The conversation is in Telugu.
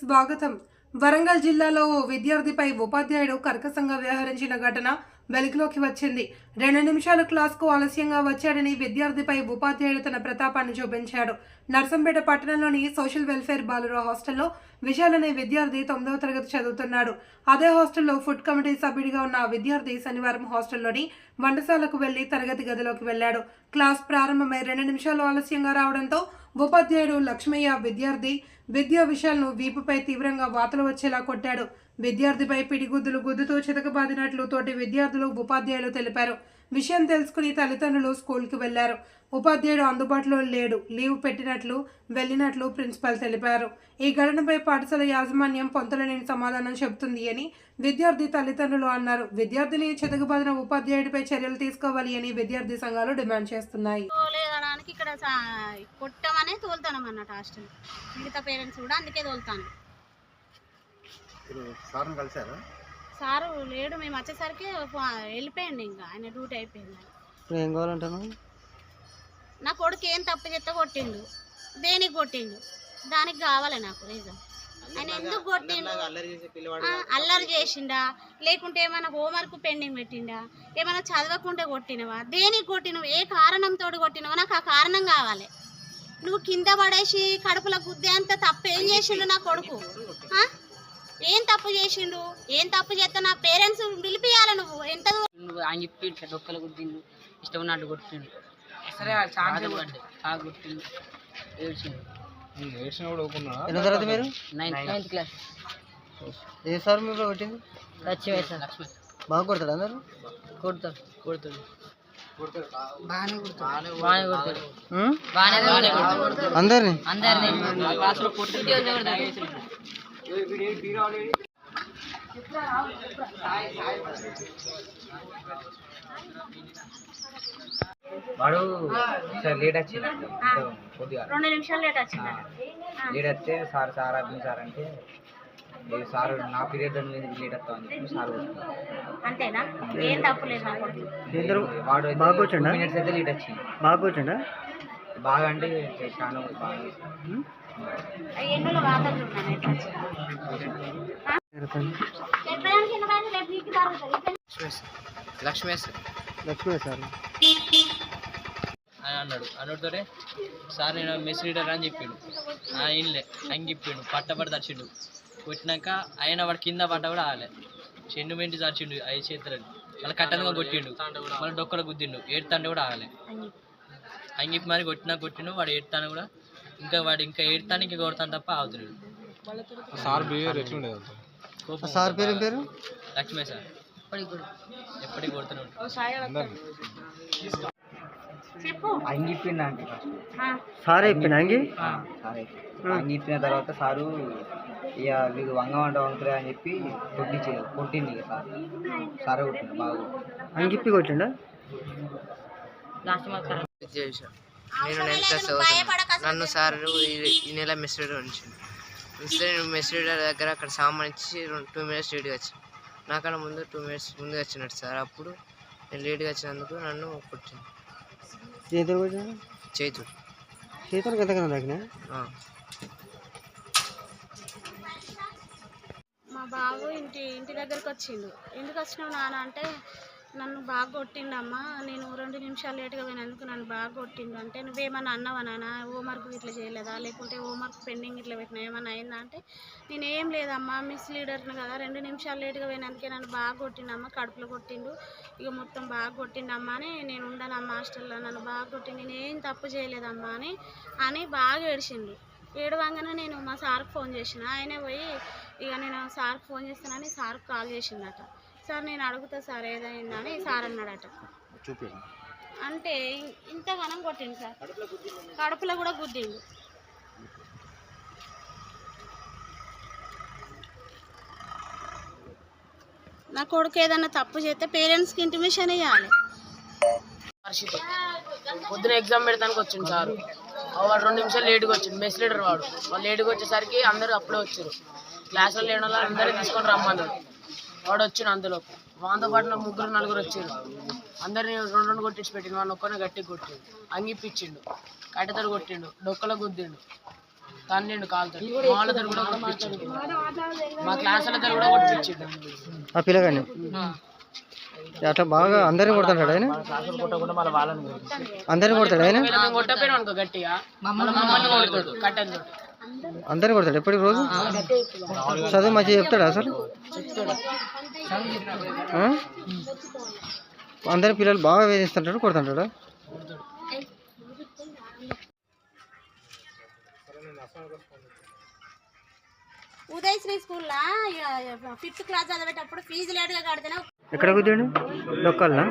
స్వాగతం. వరంగల్ జిల్లాలో ఓ విద్యార్థిపై ఉపాధ్యాయుడు కర్కశంగా వ్యవహరించిన ఘటన వెలుగులోకి వచ్చింది. రెండు నిమిషాలు క్లాస్కు ఆలస్యంగా వచ్చాడని విద్యార్థిపై ఉపాధ్యాయుడు తన ప్రతాపాన్ని చూపించాడు. నర్సంపేట పట్టణంలోని సోషల్ వెల్ఫేర్ బాలుర హాస్టల్లో విశాల్ అనే విద్యార్థి తొమ్మిదవ తరగతి చదువుతున్నాడు. అదే హాస్టల్లో ఫుడ్ కమిటీ సభ్యుడిగా ఉన్న విద్యార్థి శనివారం హాస్టల్లోని వంటశాలకు వెళ్ళి తరగతి గదిలోకి వెళ్ళాడు. క్లాస్ ప్రారంభమై రెండు నిమిషాలు ఆలస్యంగా రావడంతో ఉపాధ్యాయుడు లక్ష్మయ్య విద్యార్థి విద్యా విషయాలను వీపుపై తీవ్రంగా వాతలు వచ్చేలా కొట్టాడు. విద్యార్థిపై పిడిగుద్దులు గుద్దుతూ చితకబాదినట్లు తోటి విద్యార్థులు ఉపాధ్యాయులు తెలిపారు. విషయం తెలుసుకుని తల్లిదండ్రులు స్కూల్కి వెళ్ళారు. ఉపాధ్యాయుడు అందుబాటులో లేడు. లీవ్ పెట్టినట్లు వెళ్ళినట్లు ప్రిన్సిపల్ తెలిపారు. ఈ ఘటనపై పాఠశాల యాజమాన్యం పొంతలనేని సమాధానం చెబుతుంది అని విద్యార్థి తల్లిదండ్రులు అన్నారు. విద్యార్థిని చితకబాదిన ఉపాధ్యాయుడిపై చర్యలు తీసుకోవాలి అని విద్యార్థి సంఘాలు డిమాండ్ చేస్తున్నాయి. ఇక్కడ కొట్టమనే తోలుతాను అన్నట్టు హాస్టల్. మిగతా పేరెంట్స్ కూడా అందుకే తోలుతాను. మీరు సార్ని కలిసారా సారు లేడు మేము వచ్చేసరికి వెళ్ళిపోయండి ఇంకా. ఆయన డ్యూటీ అయిపోయింది. ఇప్పుడు ఏం కావాలంటాను నా కొడుకు ఏం తప్పు చెత్త కొట్టిండు. దేనికి కొట్టిండు? దానికి కావాలి నాకు రీజన్ ఆయన ఎందుకు కొట్టిండు? ఆ, అల్లరి చేసిండా. లేకుంటే ఏమైనా హోంవర్క్ పెండింగ్ పెట్టిండా? ఏమైనా చదవకుంటే కొట్టినవా? దేనికి కొట్టినవు? ఏ కారణంతో కొట్టినవా? నాకు ఆ కారణం కావాలి. నువ్వు కింద పడేసి కడుపులో గుద్దే అంత తప్పు ఏం చేసిండు నా కొడుకు? ఆ? ఏం తప్పు చేసిండు ఏం తప్పు చేస్తే? నా పేరెంట్స్ పిలిపియాలి నువ్వు. ఎంత ఆయన చెప్పి ఇట్లా డొక్కలు కొట్టిండు ఇష్టం ఉన్నట్టు కొట్టిండు. సరే ఛాన్స్ బాగా కొట్టిండు ఏడ్చిండు. ఎన్నో తరగతి మీరు? నైన్త్ క్లాస్ ఏ సార్ మీరు కొట్టింది? లక్ష్మీ సార్. లక్ష్మీ బాగా కొడతాడు అందరు? కొడతాడు. కొడుతాడు. అందరిని? అందరినీ. క్లాస్లో కొట్టింది కొడతాడు వాడు సార్ లేట్ వచ్చింది కొద్దిగా. రెండు నిమిషాలు లేట్ వచ్చింది లేట్ వస్తే సార్ సార్ అడ్మిట్ సార్ అంటే "ఏ సార్ నా పీరియడ్ లేట్ వస్తా అని చెప్పి సార్. అంతేనా? ఏం తప్పు లేదు నా కొడుకు. ఇద్దరు వాడు బాగా కూర్చోండా? మినిట్స్ అయితే లేట్ వచ్చింది బాగా కూర్చోండా? బాగా అంటే చాలా బాగా వాతలు ఎట్లా లక్ష్మీ సార్. లక్ష్మీ సార్. అని అన్నాడు. అన్నతోనే సార్ నేను మెస్ రీడర్ అని చెప్పిండు. ఆయనలే అని చెప్పిండు. పట్టబడి తడిచిండు. కొట్టినాక ఆయన వాడు కింద పడ్డ కూడా ఆలే. చెండు మెంటి తడిచిండు ఐదు చేతులని. మళ్ళీ కట్టనుగా కొట్టిండు. మళ్ళీ డొక్కలు గుద్దిండు. ఏడుతాంటే కూడా ఆగలే అని చెప్పి. మరి కొట్టినా కొట్టిండు. వాడు ఏడుతాను కూడా. ఇంకా వాడు ఇంకా ఏడుతానికి కొడతాను తప్ప ఆగుతున్నాడు సార్ బిహేవియర్ కోపం సార్ పేరు ఏం పేరు? లక్ష్మే సార్. ఎప్పటికి చెప్పిండు అంటే ఆ, సార్ అయిపోయినా అంగి సార్ ఆయన చెప్పిన తర్వాత సారు ఇక వీడు వంగ వంట వంకురా అని చెప్పి కొట్టించి కొట్టింది ఇక సార్. సారే కొట్టిండు బాగా కొట్టిండు. అంగిప్పి కొట్టిండా? నేను నైన్త్ క్లాస్ చదువుతున్నా. నన్ను సార్ ఈ- నెల మెస్ రీడర్ ఉంచిండు ఉంచితే నేను మెస్ రీడర్ దగ్గర అక్కడ సామాన్ ఇచ్చి టూ మినిట్స్ లేట్గా వచ్చాను. నాకన్నా ముందు టూ మినిట్స్ ముందుగా వచ్చినట్టు సార్. అప్పుడు నేను లేట్గా వచ్చినందుకు నన్ను కొట్టింది చేతులు కొట్టినా? ఎంతకన్నా తాకినా ఆ. మా బాబు ఇంటి ఇంటి దగ్గరకు వచ్చిండు. ఎందుకు వచ్చినావు నాన్న అంటే నన్ను బాగా కొట్టిండమ్మా. నేను రెండు నిమిషాలు లేట్గా పోయినందుకు నన్ను బాగా కొట్టిండు? అంటే నువ్వేమన్నా అన్నావా నాన్న హోంవర్క్ ఇట్లా చేయలేదా? లేకుంటే హోంవర్క్ పెండింగ్ ఇట్లా పెట్టినా ఏమన్నా అయిందా? అంటే నేనేం లేదమ్మా మిస్ లీడర్ని కదా. రెండు నిమిషాలు లేట్గా పోయినందుకే నన్ను బాగా కొట్టిండమ్మా కడుపులో కొట్టిండు. ఇక మొత్తం బాగా కొట్టిండమ్మా అని నేను ఉండనమ్మా హాస్టల్లో. నన్ను బాగా కొట్టిండు. నేనేం తప్పు చేయలేదమ్మా అని అని బాగా ఏడిచిండు. ఏడవంగానే నేను మా సార్కి ఫోన్ చేసిన. ఆయనే పోయి ఇక నేను సార్కి ఫోన్ చేస్తానని సార్కి కాల్ చేసిందట. సార్ నేను అడుగుతా సార్ ఏదైందని సార్ అన్నాడట. అంటే ఇ- ఇంతగానం కొట్టిండు సార్. కడుపులో కూడా గుద్దిండు. నా కొడుకు ఏదన్నా తప్పు చేస్తే పేరెంట్స్కి ఇంటిమేషన్ ఇవ్వాలి పొద్దున ఎగ్జామ్ పెడతానికి వచ్చిండు సారు. వాడు రెండు నిమిషాలు లేట్గా వచ్చిండు. మెస్ లీడర్ వాడు. వాళ్ళు లేట్గా వచ్చేసరికి అందరూ అప్పుడే వచ్చారు. క్లాసులో లేని వాళ్ళు అందరూ తీసుకొని రమ్మన్నాడు వాడు వచ్చిండు అందులో. వాంతో పాటు నా ముగ్గురు నలుగురు వచ్చారు అందరిని రెండు రెండు కొట్టించి పెట్టిండు. వాడిని ఒక్కనే గట్టిగా కొట్టిండు. అంగిప్పించిండు. కట్టెతోడు కొట్టిండు. డొక్కలో గుద్దిండు. తన్నిండు కాలుతో. వాళ్ళతో కూడా కొట్టించిండు. మా క్లాసులతో కూడా కొట్టించిండు. ఆ పిల్లగాని అట్లా బాగా అందరిని కొడుతుంటాడు ఆయన? అందరిని కొడతాడు ఆయన? కొట్టపోయినాం అనుకో గట్టిగా. మమ్మల్ని కొడుతాడు. కట్టెలతో అందరిని కొడతాడు. ఎప్పటికి రోజు? చదువు మంచిగా చెప్తాడా అసలు? అందరి పిల్లలు బాగా వేధిస్తుంటాడు కొడుతుంటాడు? ఉదయశ్రీ స్కూల్లో? ఫిఫ్త్ క్లాస్ చదివేటప్పుడు ఫీజు లేట్గా కడితేనే ఎక్కడ కూర్చోండి? డొక్కల్నా